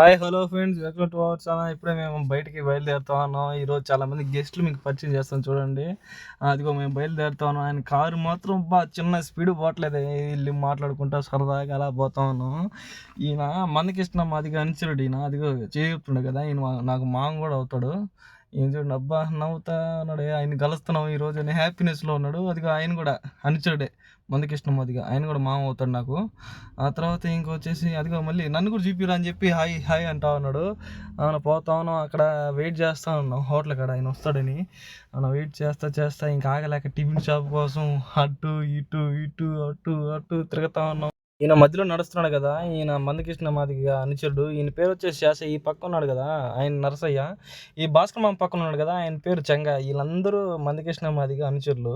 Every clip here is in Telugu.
Hi hello friends welcome to our channel. ఇప్పుడే మేము బయటికి బయలుదేరుతా ఉన్నాం. ఈరోజు చాలా మంది గెస్ట్లు మీకు పరిచయం చేస్తాం చూడండి. అదిగో మేము బయలుదేరుతా ఉన్నాం. ఆయన కారు మాత్రం బా చిన్న స్పీడ్ పోవట్లేదు. వెళ్ళి మాట్లాడుకుంటా సరదాగా అలా పోతా ఉన్నాం. ఈయన మనకిష్టం అదిగా అనుచరుడు ఈయన. అదిగో చేయుతుండే కదా ఈయన నాకు మామ కూడా అవుతాడు. ఏం చూడండి అబ్బా నవ్వుతా ఉన్నాడు. ఆయన కలుస్తున్నాం ఈ రోజు హ్యాపీనెస్లో ఉన్నాడు. అది ఆయన కూడా అనుచరుడే. మందకిష్టం మోదిగా ఆయన కూడా మామ అవుతాడు నాకు. ఆ తర్వాత ఇంకొచ్చేసి అదిగో మళ్ళీ నన్ను కూడా చూపిరా అని చెప్పి హాయ్ హాయ్ అంటా ఉన్నాడు. అవును పోతా ఉన్నాం అక్కడ వెయిట్ చేస్తూ ఉన్నాం. హోటల్ కాడ ఆయన వస్తాడని. అవును వెయిట్ చేస్తా చేస్తా ఇంకా ఆగలేక టిఫిన్ షాప్ కోసం అటు ఇటు ఇటు అటు అటు తిరుగుతా ఉన్నాం. ఈయన మధ్యలో నడుస్తున్నాడు కదా ఈయన మందకృష్ణ మాదిగా అనుచరుడు. ఈయన పేరు వచ్చేసి శాస ఈ పక్క ఉన్నాడు కదా ఆయన నరసయ్య. ఈ భాస్కర్ మామ పక్కన ఉన్నాడు కదా ఆయన పేరు చెంగ. వీళ్ళందరూ మందకృష్ణ మాదిగా అనుచరులు.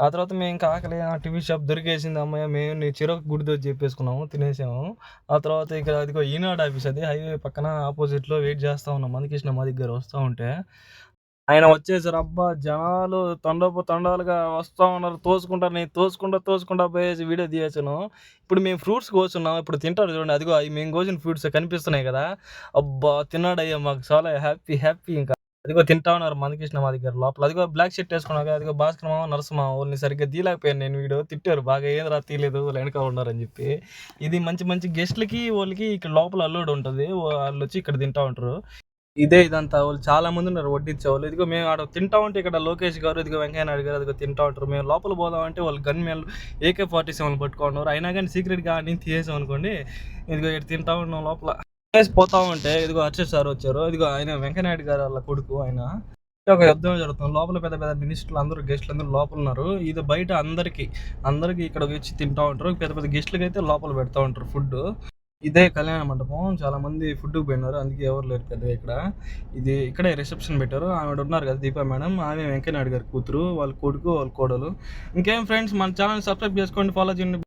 ఆ తర్వాత మేము ఇంకా ఆకలి టీవీ షాప్ దొరికేసింది అమ్మాయి మేము నీ చిరొక గుడితో చెప్పేసుకున్నాము తినేసాము. ఆ తర్వాత ఇక్కడ అదిగో ఈనాడు ఆఫీస్ అది హైవే పక్కన ఆపోజిట్లో వెయిట్ చేస్తా ఉన్నాం మందకృష్ణ మా గారు వస్తూ ఉంటే. ఆయన వచ్చేసారు అబ్బా జనాలు తండోపు తండాలుగా వస్తూ ఉన్నారు తోసుకుంటారు నేను తోసుకుంటా తోసుకుంటా పోయేసి వీడియో తీయచ్చును. ఇప్పుడు మేము ఫ్రూట్స్ కోసున్నాం ఇప్పుడు తింటారు చూడండి అదిగో మేము కోసిన ఫ్రూట్స్ కనిపిస్తున్నాయి కదా. అబ్బా తిన్నాడయ్యా మాకు చాలా హ్యాపీ హ్యాపీ ఇంకా. అదిగో తింటా ఉన్నారు మందకృష్ణ మా దగ్గర లోపల. అదిగో బ్లాక్ షర్ట్ వేసుకున్నాక అదిగో భాస్కర్ మామ నరసింహ వాళ్ళని సరిగ్గా తీయలేకపోయాను నేను వీడియో. తిట్టారు బాగా ఏదరా తీయలేదు వాళ్ళు వెనక ఉన్నారని చెప్పి. ఇది మంచి మంచి గెస్ట్లకి వాళ్ళకి ఇక్కడ లోపల అల్లుడు ఉంటుంది వాళ్ళు వచ్చి ఇక్కడ తింటా ఉంటారు. ఇదే ఇదంతా వాళ్ళు చాలా మంది ఉన్నారు వడ్డించే వాళ్ళు ఇదిగో మేము ఆడ తింటా ఉంటే ఇక్కడ లోకేష్ గారు ఇదిగో వెంకయ్య నాయుడు గారు ఇదిగో తింటా ఉంటారు. మేము లోపల పోదామంటే వాళ్ళు గన్ మేలు ఏకే ఫార్టీ సెవెన్ పట్టుకుంటున్నారు అయినా కానీ సీక్రెట్గా నేను తీసేసాం అనుకోండి ఇదిగో ఇక్కడ తింటా ఉన్నాం లోపల. వేసి పోతా ఉంటే ఇదిగో హర్షద్ సార్ వచ్చారు. ఇదిగో ఆయన వెంకయ్య నాయుడు గారు వాళ్ళ కొడుకు ఆయన. ఒక యుద్ధం జరుగుతుంది. లోపల పెద్ద పెద్ద మినిస్టర్లు అందరూ గెస్ట్లు అందరూ లోపల ఉన్నారు. ఇది బయట అందరికి అందరికీ ఇక్కడ వచ్చి తింటా ఉంటారు. పెద్ద పెద్ద గెస్ట్లకి అయితే లోపల పెడతా ఉంటారు ఫుడ్ ఇదే కళ్యాణ మండపం. చాలా మంది ఫుడ్ పోయినారు. అందుకే ఎవరు లేరు కదా ఇక్కడ. ఇది ఇక్కడే రిసెప్షన్ పెట్టారు. ఆవిడ ఉన్నారు కదా దీపా మేడం. ఆమె వెంకయ్య నాయుడు గారి కూతురు. వాళ్ళ కొడుకు వాళ్ళ కోడలు. ఇంకేం ఫ్రెండ్స్ మన ఛానల్ సబ్స్క్రైబ్ చేసుకోండి. ఫాలో చేయండి.